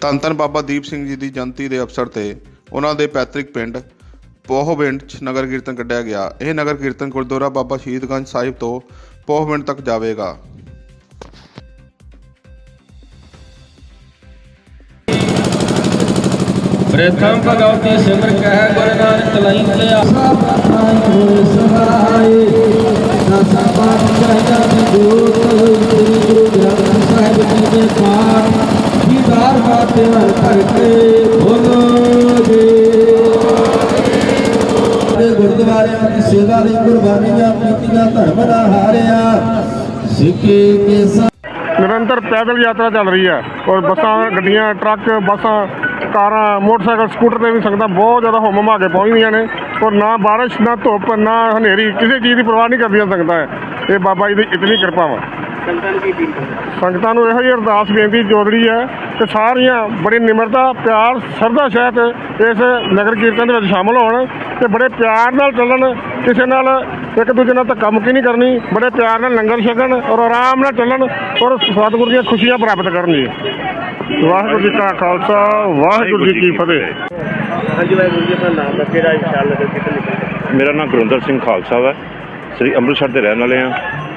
ਧੰਨ ਧੰਨ ਬਾਬਾ ਦੀਪ ਸਿੰਘ ਜੀ ਦੀ ਜਯੰਤੀ ਦੇ ਅਵਸਰ ਤੇ ਉਹਨਾਂ ਦੇ ਪੈਤ੍ਰਿਕ ਪਿੰਡ ਪੋਹਬਿੰਡ 'ਚ ਨਗਰ ਕੀਰਤਨ ਕੱਢਿਆ ਗਿਆ। ਇਹ ਨਗਰ ਕੀਰਤਨ ਗੁਰਦੁਆਰਾ ਬਾਬਾ ਸ਼ਹੀਦਗੰਜ ਸਾਹਿਬ ਤੋਂ ਪੋਹਬਿੰਡ ਤੱਕ ਜਾਵੇਗਾ। ਪ੍ਰਥਮ ਭਗਵਤੀ ਸਿਮਰ ਕਹਿ ਗੁਰ ਨਾਨਕ ਲਈ ਲਿਆ। ਸਭ ਨਾਮ ਹੋਏ ਸਹਾਈ ਦਸਾਂ ਪਾਠ ਕਰਦਾ ਜੋਤ ਸ੍ਰੀ ਗੁਰੂ ਗ੍ਰੰਥ ਸਾਹਿਬ ਜੀ ਦੇ ਪਾਠ ਦੀਦਾਰ ਬਾਤਿਆਂ ਕਰਕੇ ਬੋਲੋ ਜੀ। ਦੇ ਗੁਰਦੁਆਰਿਆਂ ਦੀ ਸੇਵਾ ਲਈ ਕੁਰਬਾਨੀਆਂ ਕੀਤੀਆਂ ਧਰਮ ਦਾ ਹਾਰਿਆ। ਸਿੱਖੇ ਕੇ ਨਿਰੰਤਰ ਪੈਦਲ ਯਾਤਰਾ ਚੱਲ ਰਹੀ ਹੈ ਔਰ ਬੱਸਾਂ, ਗੱਡੀਆਂ, ਟਰੱਕ, ਬੱਸਾਂ, ਕਾਰਾਂ, ਮੋਟਰਸਾਈਕਲ, ਸਕੂਟਰ ਤੇ ਵੀ ਸੰਗਤਾਂ ਬਹੁਤ ਜ਼ਿਆਦਾ ਹੁਮ ਹੁਮਾ ਕੇ ਪਹੁੰਚਦੀਆਂ ਨੇ ਔਰ ਨਾ ਬਾਰਿਸ਼, ਨਾ ਧੁੱਪ, ਨਾ ਹਨੇਰੀ, ਕਿਸੇ ਚੀਜ਼ ਦੀ ਪਰਵਾਹ ਨਹੀਂ ਕਰਦੀਆਂ ਸੰਗਤਾਂ। ਇਹ ਬਾਬਾ ਜੀ ਦੀ ਇਤਨੀ ਕਿਰਪਾ ਵਾ। ਸੰਗਤਾਂ ਨੂੰ ਇਹੋ ਜਿਹੀ ਅਰਦਾਸ ਬੇਨਤੀ ਜੋਦੜੀ ਹੈ ਕਿ ਸਾਰੀਆਂ ਬੜੀ ਨਿਮਰਤਾ ਪਿਆਰ ਸਰਦਾ ਸਹਿਤ ਇਸ ਨਗਰ ਕੀਰਤਨ ਦੇ ਵਿੱਚ ਸ਼ਾਮਲ ਹੋਣ ਤੇ ਬੜੇ ਪਿਆਰ ਨਾਲ ਚੱਲਣ ਕਿਸੇ ਨਾਲ ਇੱਕ ਦੂਜੇ ਨਾਲ ਧੱਕਾ ਮੁੱਕੀ ਨਹੀਂ ਕਰਨੀ ਬੜੇ ਪਿਆਰ ਨਾਲ ਲੰਗਰ ਛਕਣ ਔਰ ਆਰਾਮ ਨਾਲ ਚੱਲਣ ਔਰ ਸਤਿਗੁਰੂ ਦੀਆਂ ਖੁਸ਼ੀਆਂ ਪ੍ਰਾਪਤ ਕਰਨ ਜੀ। ਵਾਹਿਗੁਰੂ ਜੀ ਕਾ ਖਾਲਸਾ ਵਾਹਿਗੁਰੂ ਜੀ ਕੀ ਫਤਿਹ। ਹਾਂਜੀ ਵਾਹਿਗੁਰੂ ਜੀ ਆਪਣਾ ਨਾਮ ਦੱਸ ਕਿਹੜਾ ਇਨਸ਼ਾਅੱਲਾ ਨਗਰ ਕੀਰਤਨ ਨਿਕਲਦਾ। ਮੇਰਾ ਨਾਮ ਗੁਰਿੰਦਰ ਸਿੰਘ ਖਾਲਸਾ ਵਾ। ਸ੍ਰੀ ਅੰਮ੍ਰਿਤਸਰ ਦੇ ਰਹਿਣ ਵਾਲੇ ਆ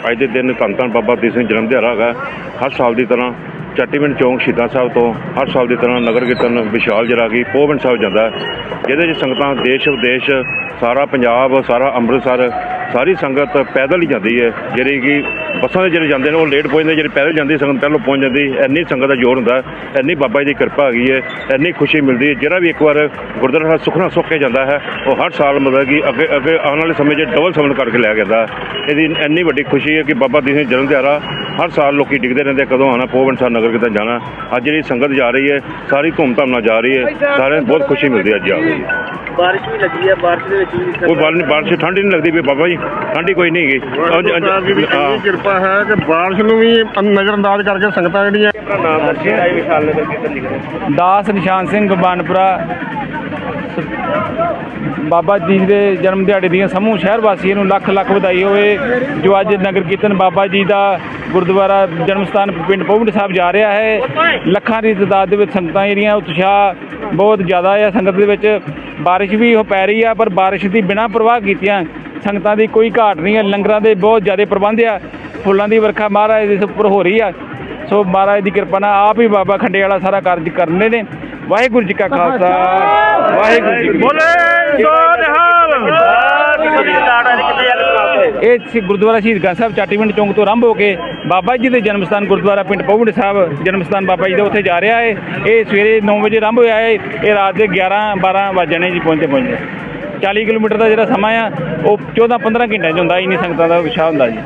ਅੱਜ ਦੇ ਦਿਨ ਧੰਨ ਧੰਨ ਬਾਬਾ ਦੀਪ ਸਿੰਘ ਜਨਮ ਦਿਹਾੜਾ ਹੈਗਾ। ਹਰ ਸਾਲ ਦੀ ਤਰ੍ਹਾਂ ਚੱਟੀਵਿੰਡ ਚੌਂਕ ਸ਼ਹੀਦਾਂ ਸਾਹਿਬ ਤੋਂ ਹਰ ਸਾਲ ਦੀ ਤਰ੍ਹਾਂ ਨਗਰ ਕੀਰਤਨ ਵਿਸ਼ਾਲ ਜਰਾਗੀ ਪੋਵਨ ਸਾਹਿਬ ਜਾਂਦਾ ਹੈ, ਜਿਹਦੇ 'ਚ ਸੰਗਤਾਂ ਦੇਸ਼ ਵਿਦੇਸ਼ ਸਾਰਾ ਪੰਜਾਬ ਸਾਰਾ ਅੰਮ੍ਰਿਤਸਰ ਸਾਰੀ ਸੰਗਤ ਪੈਦਲ ਹੀ ਜਾਂਦੀ ਹੈ। ਜਿਹੜੀ ਕਿ ਬੱਸਾਂ ਦੇ ਜਿਹੜੇ ਜਾਂਦੇ ਨੇ, ਉਹ ਲੇਟ ਪਹੁੰਚਦੇ ਜਿਹੜੇ ਪੈਦਲ ਜਾਂਦੀ, ਸੰਗਤ ਪਹਿਲਾਂ ਪਹੁੰਚ ਜਾਂਦੀ, ਇੰਨੀ ਸੰਗਤ ਦਾ ਜੋਰ ਹੁੰਦਾ, ਇੰਨੀ ਬਾਬਾ ਜੀ ਦੀ ਕਿਰਪਾ ਹੈਗੀ ਹੈ, ਇੰਨੀ ਖੁਸ਼ੀ ਮਿਲਦੀ ਹੈ, ਜਿਹੜਾ ਵੀ ਇੱਕ ਵਾਰ ਗੁਰਦੁਆਰਾ ਸਾਹਿਬ ਸੁਖਨਾ ਸੁੱਖ ਕੇ ਜਾਂਦਾ ਹੈ, ਉਹ ਹਰ ਸਾਲ ਮਤਲਬ ਕਿ ਅੱਗੇ ਅੱਗੇ ਆਉਣ ਵਾਲੇ ਸਮੇਂ 'ਚ ਡਬਲ ਸਮਨ ਕਰਕੇ ਲਿਆ ਜਾਂਦਾ ਹੈ। ਇਹਦੀ ਇੰਨੀ ਵੱਡੀ ਖੁਸ਼ੀ ਹੈ ਕਿ ਬਾਬਾ ਦੀਪ ਸਿੰਘ ਜਨਮ ਦਿਹਾੜਾ ਹਰ ਸਾਲ ਲੋਕੀ ਡਿੱਗਦੇ ਰਹਿੰਦੇ ਕਦੋਂ ਆਣਾ ਪੋਵਨ ਸਾਹਿਬ ਨਗਰ ਕਿਤੇ ਜਾਣਾ, ਅੱਜ ਜਿਹੜੀ ਸੰਗਤ ਜਾ ਰਹੀ ਹੈ, ਸਾਰੀ ਧੂਮਧਾਮ ਨਾਲ ਜਾ ਰਹੀ ਹੈ, ਸਾਰਿਆਂ ਨੂੰ ਬਹੁਤ ਖੁਸ਼ੀ ਮਿਲਦੀ ਹੈ ਅੱਜ ਜਾ ਕੇ ਬਾਰਿਸ਼ ਵੀ ਲੱਗੀ ਹੈ ਬਾਰਿਸ਼ ਦੇ ਵਿੱਚ ਵੀ ਕੋਈ ਨਹੀਂ ਬਾਰਿਸ਼ ਠੰਡ ਨਹੀਂ ਲੱਗਦੀ ਵੀ ਬਾਬਾ ਜੀ ਠੰਡੀ ਕੋਈ ਨਹੀਂ ਹੈਗੀ। ਕਿਰਪਾ ਹੈ ਕਿ ਬਾਰਿਸ਼ ਨੂੰ ਵੀ ਨਜ਼ਰ ਅੰਦਾਜ਼ ਕਰਕੇ ਸੰਗਤਾਂ ਜਿਹੜੀਆਂ ਆਪਣਾ ਨਾਮ ਦੱਸ ਕਿਹੜਾ ਵਿਸ਼ਾਲ ਨਗਰ ਕੀਰਤਨ ਨਿਕਲਦਾ ਦਾਸ ਨਿਸ਼ਾਨ ਸਿੰਘ ਬਾਨਪੁਰਾ। ਬਾਬਾ ਜੀ ਦੇ ਜਨਮ ਦਿਹਾੜੇ ਦੀਆਂ ਸਮੂਹ ਸ਼ਹਿਰ ਵਾਸੀਆਂ ਨੂੰ ਲੱਖ ਲੱਖ ਵਧਾਈ ਹੋਵੇ, ਜੋ ਅੱਜ ਨਗਰ ਕੀਰਤਨ ਬਾਬਾ ਜੀ ਦਾ ਗੁਰਦੁਆਰਾ ਜਨਮ ਸਥਾਨ ਪਿੰਡ ਪੌਂਡ ਸਾਹਿਬ ਜਾ ਰਿਹਾ ਹੈ। ਲੱਖਾਂ ਦੀ ਤਾਦਾਦ ਦੇ ਵਿੱਚ ਸੰਗਤਾਂ ਜਿਹੜੀਆਂ, ਉਤਸ਼ਾਹ ਬਹੁਤ ਜ਼ਿਆਦਾ ਹੈ ਸੰਗਤ ਦੇ ਵਿੱਚ। ਬਾਰਿਸ਼ ਵੀ ਹੋ ਪੈ ਰਹੀ ਆ, ਪਰ ਬਾਰਿਸ਼ ਦੀ ਬਿਨਾਂ ਪ੍ਰਵਾਹ ਕੀਤੀਆਂ ਸੰਗਤਾਂ ਦੀ ਕੋਈ ਘਾਟ ਨਹੀਂ ਹੈ। ਲੰਗਰਾਂ ਦੇ ਬਹੁਤ ਜ਼ਿਆਦਾ ਪ੍ਰਬੰਧ ਆ। ਫੁੱਲਾਂ ਦੀ ਵਰਖਾ ਮਹਾਰਾਜ ਦੇ ਉੱਪਰ ਹੋ ਰਹੀ ਆ। ਸੋ ਮਹਾਰਾਜ ਦੀ ਕਿਰਪਾ ਨਾਲ ਆਪ ਹੀ ਬਾਬਾ ਖੰਡੇ ਵਾਲਾ ਸਾਰਾ ਕਾਰਜ ਕਰਨੇ ਨੇ। ਵਾਹਿਗੁਰੂ ਜੀ ਕਾ ਖਾਲਸਾ ਵਾਹਿਗੁਰੂ ਜੀ ਕੀ ਫਤਿਹ। ਇਹ ਸ਼੍ਰੀ ਗੁਰਦੁਆਰਾ ਸ਼ਹੀਦਗੰਜ ਸਾਹਿਬ ਚਾਟੀਵਿੰਡ ਚੌਂਕ ਤੋਂ ਆਰੰਭ ਹੋ ਕੇ ਬਾਬਾ ਜੀ ਦੇ ਜਨਮ ਸਥਾਨ ਗੁਰਦੁਆਰਾ ਪਿੰਡ ਪੌਂਡ ਸਾਹਿਬ ਜਨਮ ਸਥਾਨ ਬਾਬਾ ਜੀ ਦਾ ਉੱਥੇ ਜਾ ਰਿਹਾ ਹੈ ਇਹ ਸਵੇਰੇ 9 ਵਜੇ ਆਰੰਭ ਹੋਇਆ ਹੈ ਇਹ ਰਾਤ ਦੇ 11 12 ਵਜਣੇ ਜੀ ਪਹੁੰਚੇ ਪਹੁੰਚੇ 40 ਕਿਲੋਮੀਟਰ ਦਾ ਜਿਹੜਾ ਸਮਾਂ ਆ ਉਹ 14 15 ਘੰਟਿਆਂ 'ਚ ਹੁੰਦਾ ਇੰਨੀ ਸੰਗਤਾਂ ਦਾ ਵਿਸ਼ਾ ਹੁੰਦਾ ਜੀ।